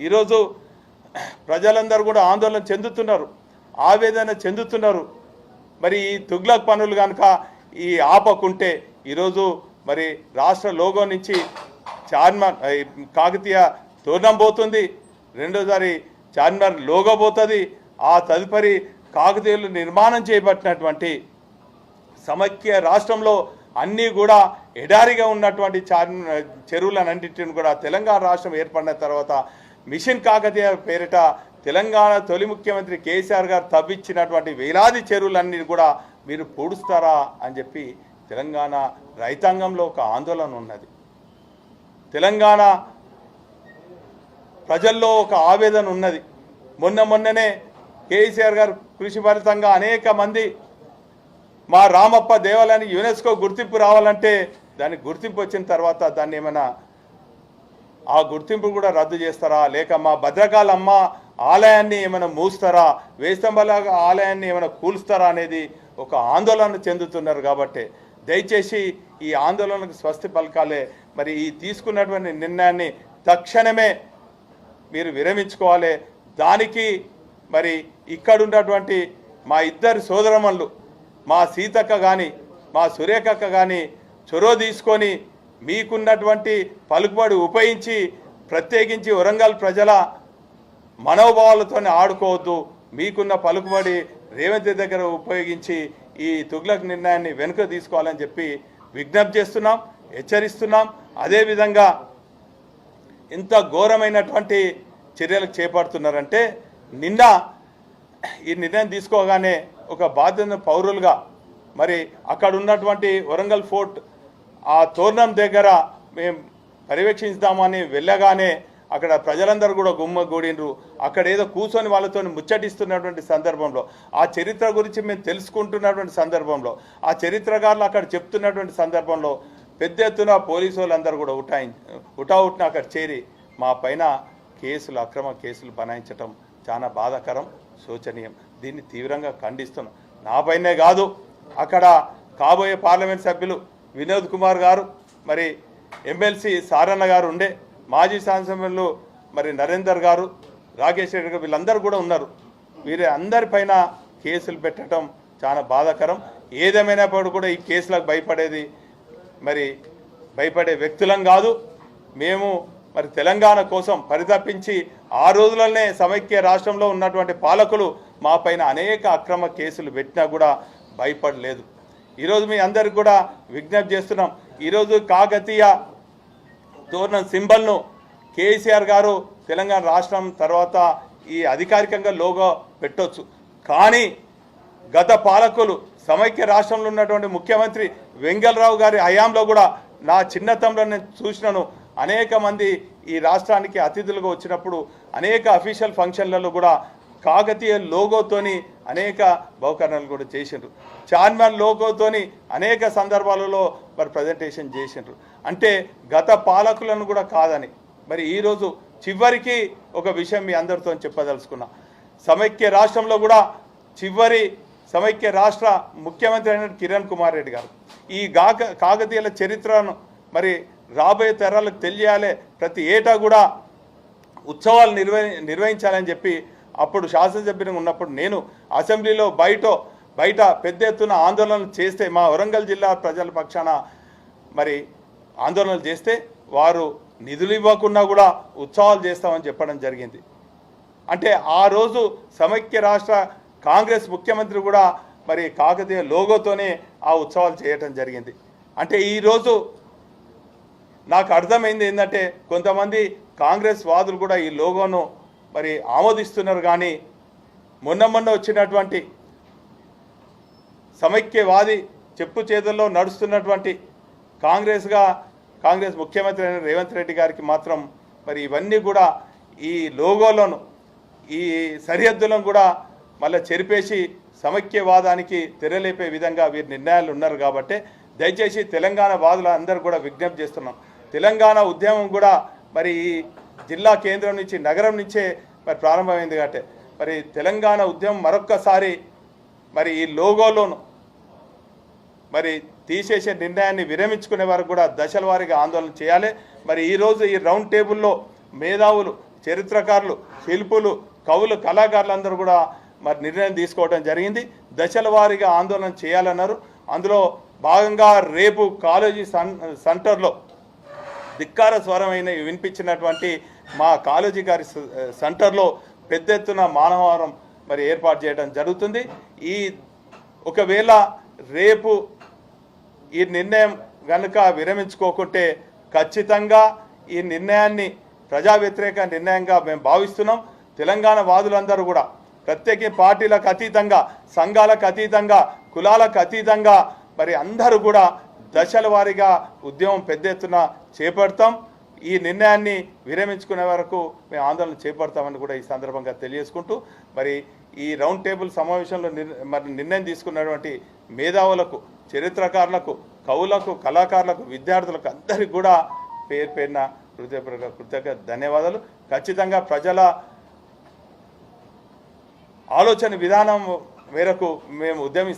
ఈరోజు ప్రజలందరూ కూడా ఆందోళన చెందుతున్నారు ఆవేదన చెందుతున్నారు. మరి ఈ తుగ్లక్ పనులు కనుక ఈ ఆపకుంటే ఈరోజు మరి రాష్ట్ర లోగో నుంచి చార్మర్ కాకతీయ తోరణం పోతుంది రెండోసారి చార్మర్ లోగో పోతుంది ఆ తదుపరి కాకతీయులు నిర్మాణం చేపట్టినటువంటి సమైక్య రాష్ట్రంలో అన్నీ కూడా ఎడారిగా ఉన్నటువంటి చార్ చెరువులన్నింటిని కూడా తెలంగాణ రాష్ట్రం ఏర్పడిన తర్వాత మిషన్ కాకతీయ పేరిట తెలంగాణ తొలి ముఖ్యమంత్రి కేసీఆర్ గారు తవ్వించినటువంటి వేలాది చెరువులన్నీ కూడా మీరు పూడుస్తారా అని చెప్పి తెలంగాణ రైతాంగంలో ఒక ఆందోళన ఉన్నది. తెలంగాణ ప్రజల్లో ఒక ఆవేదన ఉన్నది. మొన్న మొన్ననే కేసీఆర్ గారు కృషి ఫలితంగా అనేక మంది మా రామప్ప దేవాలయానికి యునెస్కో గుర్తింపు రావాలంటే దానికి గుర్తింపు వచ్చిన తర్వాత దాన్ని ఏమైనా ఆ గుర్తింపు కూడా రద్దు చేస్తారా? లేక మా భద్రకాలమ్మ ఆలయాన్ని ఏమైనా మూస్తారా? వేస్తంబల ఆలయాన్ని ఏమైనా కూల్స్తారా అనేది ఒక ఆందోళన చెందుతున్నారు కాబట్టి. దయచేసి ఈ ఆందోళనకు స్వస్తి పలకాలే. మరి ఈ తీసుకున్నటువంటి నిర్ణయాన్ని తక్షణమే మీరు విరమించుకోవాలి. దానికి మరి ఇక్కడ ఉన్నటువంటి మా ఇద్దరు సోదరమన్లు మా సీతక్క కానీ మా సురేఖక్క కానీ చొరవ తీసుకొని మీకున్నటువంటి పలుకుబడి ఉపయోగించి ప్రత్యేకించి వరంగల్ ప్రజల మనోభావాలతో ఆడుకోవద్దు. మీకున్న పలుకుబడి రేవంత్ దగ్గర ఉపయోగించి ఈ తుగ్లక్ నిర్ణయాన్ని వెనుక తీసుకోవాలని చెప్పి విజ్ఞప్తి చేస్తున్నాం హెచ్చరిస్తున్నాం. అదేవిధంగా ఇంత ఘోరమైనటువంటి చర్యలు చేపడుతున్నారంటే నిన్న ఈ నిర్ణయం తీసుకోగానే ఒక బాధ్యత పౌరులుగా మరి అక్కడ ఉన్నటువంటి వరంగల్ ఫోర్ట్ ఆ తోరణం దగ్గర మేము పర్యవేక్షిస్తామని వెళ్ళగానే అక్కడ ప్రజలందరూ కూడా గుమ్మ గూడిండ్రు అక్కడ ఏదో కూర్చొని వాళ్ళతో ముచ్చటిస్తున్నటువంటి సందర్భంలో ఆ చరిత్ర గురించి మేము తెలుసుకుంటున్నటువంటి సందర్భంలో ఆ చరిత్రకారులు అక్కడ చెప్తున్నటువంటి సందర్భంలో పెద్ద ఎత్తున పోలీసు వాళ్ళందరూ కూడా ఉటాయి ఉటావుట్న అక్కడ చేరి మా పైన కేసులు అక్రమ కేసులు బనాయించటం చాలా బాధాకరం శోచనీయం. దీన్ని తీవ్రంగా ఖండిస్తున్నాం. నా పైనే కాదు అక్కడ కాబోయే పార్లమెంట్ సభ్యులు వినోద్ కుమార్ గారు మరి ఎమ్మెల్సీ సారన్న గారు ఉండే మాజీ శాసనసభ్యులు మరి నరేందర్ గారు రాకేష్ రెడ్డి గారు వీళ్ళందరూ కూడా ఉన్నారు. వీరి అందరిపైన కేసులు పెట్టడం చాలా బాధాకరం. ఏదేమైనప్పుడు కూడా ఈ కేసులకు భయపడేది మరి భయపడే వ్యక్తులం కాదు. మేము మరి తెలంగాణ కోసం పరితపించి ఆ రోజులనే సమైక్య రాష్ట్రంలో ఉన్నటువంటి పాలకులు మా పైన అనేక అక్రమ కేసులు పెట్టినా కూడా భయపడలేదు. ఈరోజు మీ అందరికి కూడా విజ్ఞప్తి చేస్తున్నాం. ఈరోజు కాకతీయ తోరణం సింబల్ను కేసీఆర్ గారు తెలంగాణ రాష్ట్రం తర్వాత ఈ అధికారికంగా లోగో పెట్టొచ్చు. కానీ గత పాలకులు సమైక్య రాష్ట్రంలో ఉన్నటువంటి ముఖ్యమంత్రి వెంగళరావు గారి హయాంలో కూడా నా చిన్నతంలో నేను చూసినాను. అనేక మంది ఈ రాష్ట్రానికి అతిథులుగా వచ్చినప్పుడు అనేక అఫీషియల్ ఫంక్షన్లలో కూడా కాకతీయ లోగోతోని అనేక బహుకరణలు కూడా చేసిండ్రు. చార్మాన్ లోగోతోని అనేక సందర్భాలలో మరి ప్రజెంటేషన్ చేసిండ్రు. అంటే గత పాలకులను కూడా కాదని. మరి ఈరోజు చివరికి ఒక విషయం మీ అందరితో చెప్పదలుచుకున్నా. సమైక్య రాష్ట్రంలో కూడా చివరి సమైక్య రాష్ట్ర ముఖ్యమంత్రి అయిన కిరణ్ కుమార్ రెడ్డి గారు ఈ గాక కాకతీయుల చరిత్రను మరి రాబోయే తరాలకు తెలియాలి ప్రతి ఏటా కూడా ఉత్సవాలు నిర్వహి నిర్వహించాలని చెప్పి అప్పుడు శాసనసభ్యుని ఉన్నప్పుడు నేను అసెంబ్లీలో బయట బయట పెద్ద ఎత్తున ఆందోళనలు చేస్తే మా వరంగల్ జిల్లా ప్రజల పక్షాన మరి ఆందోళనలు చేస్తే వారు నిధులు ఇవ్వకుండా కూడా ఉత్సవాలు చేస్తామని చెప్పడం జరిగింది. అంటే ఆ రోజు సమైక్య రాష్ట్ర కాంగ్రెస్ ముఖ్యమంత్రి కూడా మరి కాకతీయ లోగోతోనే ఆ ఉత్సవాలు చేయటం జరిగింది. అంటే ఈరోజు నాకు అర్థమైంది ఏంటంటే కొంతమంది కాంగ్రెస్ వాదులు కూడా ఈ లోగోను మరి ఆమోదిస్తున్నారు కానీ మొన్న మొన్న వచ్చినటువంటి సమైక్యవాది చెప్పు చేతుల్లో నడుస్తున్నటువంటి కాంగ్రెస్గా కాంగ్రెస్ ముఖ్యమంత్రి అయిన రేవంత్ రెడ్డి గారికి మాత్రం మరి ఇవన్నీ కూడా ఈ లోగోలను ఈ సరిహద్దులను కూడా మళ్ళీ చెరిపేసి సమైక్యవాదానికి తెరలేపే విధంగా వీరి నిర్ణయాలు ఉన్నారు కాబట్టి దయచేసి తెలంగాణ వాదులు అందరూ కూడా విజ్ఞప్తి చేస్తున్నాం. తెలంగాణ ఉద్యమం కూడా మరి ఈ జిల్లా కేంద్రం నుంచి నగరం నుంచే మరి ప్రారంభమైంది కాబట్టి. మరి తెలంగాణ ఉద్యమం మరొక్కసారి మరి ఈ లోగోలోను మరి తీసేసే నిర్ణయాన్ని విరమించుకునే వరకు కూడా దశల వారీగా ఆందోళన చేయాలి. మరి ఈరోజు ఈ రౌండ్ టేబుల్లో మేధావులు చరిత్రకారులు శిల్పులు కవులు కళాకారులందరూ కూడా మరి నిర్ణయం తీసుకోవడం జరిగింది. దశల వారీగా ఆందోళన చేయాలన్నారు. అందులో భాగంగా రేపు కాలేజీ సన్ సెంటర్లో ధిక్కార స్వరమైన వినిపించినటువంటి మా కాలేజీ గారి సెంటర్లో పెద్ద ఎత్తున మానవారం మరి ఏర్పాటు చేయడం జరుగుతుంది. ఈ ఒకవేళ రేపు ఈ నిర్ణయం కనుక విరమించుకోకుంటే ఖచ్చితంగా ఈ నిర్ణయాన్ని ప్రజా వ్యతిరేక నిర్ణయంగా మేము భావిస్తున్నాం. తెలంగాణ వాదులందరూ కూడా ప్రత్యేక పార్టీలకు అతీతంగా సంఘాలకు అతీతంగా కులాలకు అతీతంగా మరి అందరూ కూడా దశల వారీగా ఉద్యమం పెద్ద ఎత్తున చేపడతాం. ఈ నిర్ణయాన్ని విరమించుకునే వరకు మేము ఆందోళన చేపడతామని కూడా ఈ సందర్భంగా తెలియజేసుకుంటూ మరి ఈ రౌండ్ టేబుల్ సమావేశంలో మరి నిర్ణయం తీసుకున్నటువంటి మేధావులకు చరిత్రకారులకు కవులకు కళాకారులకు విద్యార్థులకు అందరికీ కూడా పేరు పేరిన హృదయపూర్వక కృతజ్ఞ ధన్యవాదాలు. ఖచ్చితంగా ప్రజల ఆలోచన విధానం మేరకు మేము ఉద్యమిస్తాం.